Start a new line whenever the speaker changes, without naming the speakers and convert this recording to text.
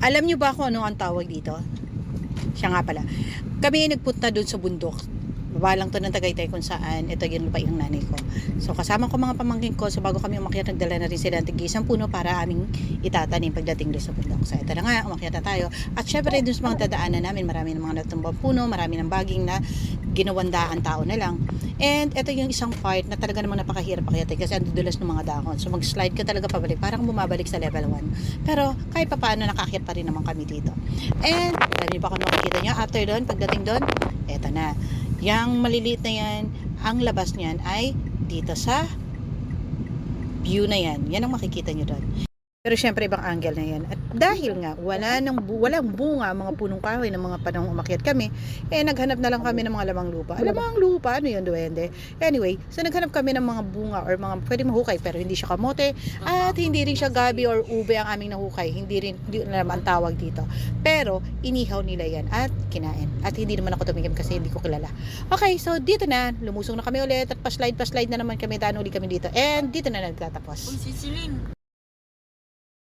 Alam nyo ba kung ano ang tawag dito? Siya nga pala. Kami ay nagpunta doon sa bundok. Baba lang to ng Tagaytay kung saan ito yung lupa ng nanay ko. So kasama ko mga pamangkin ko so bago kami umakyat nagdala na rin sila ng isang puno para aming itatanim pagdating doon sa bundok. So ito na nga, umakyat na tayo. At syempre doon sa mga dadaanan namin, marami ng mga natumbang puno, marami ng baging na ginawandaan tao na lang. And ito yung isang part na talaga namang napakahirap akyatin kasi ang dudulas ng mga dahon. So mag-slide ka talaga pabalik, parang bumabalik sa level 1. Pero kahit pa paano nakakyat pa rin naman kami dito. And alam niyo ba kung makikita nyo after doon, pagdating doon, eto na. Yang maliliit na yan, ang labas niyan ay dito sa view na yan. Yan ang makikita nyo doon. Pero syempre ibang angle na yan. At dahil nga wala nang bu- walang bunga ang mga punong kahoy ng mga panahong umakyat kami, eh naghanap na lang kami ng mga lamang lupa. Alam ang lupa, ano yun, duwende? Anyway, so naghanap kami ng mga bunga or mga pwede mahukay pero hindi siya kamote at hindi rin siya gabi or ube ang aming nahukay. Hindi rin, hindi na naman ang tawag dito. Pero inihaw nila yan at kinain. At hindi naman ako tumingin kasi hindi ko kilala. Okay, so dito na, lumusong na kami ulit at pa-slide pa-slide na naman kami, daan uli kami dito. And dito na nagtatapos.
Uy, si Celine.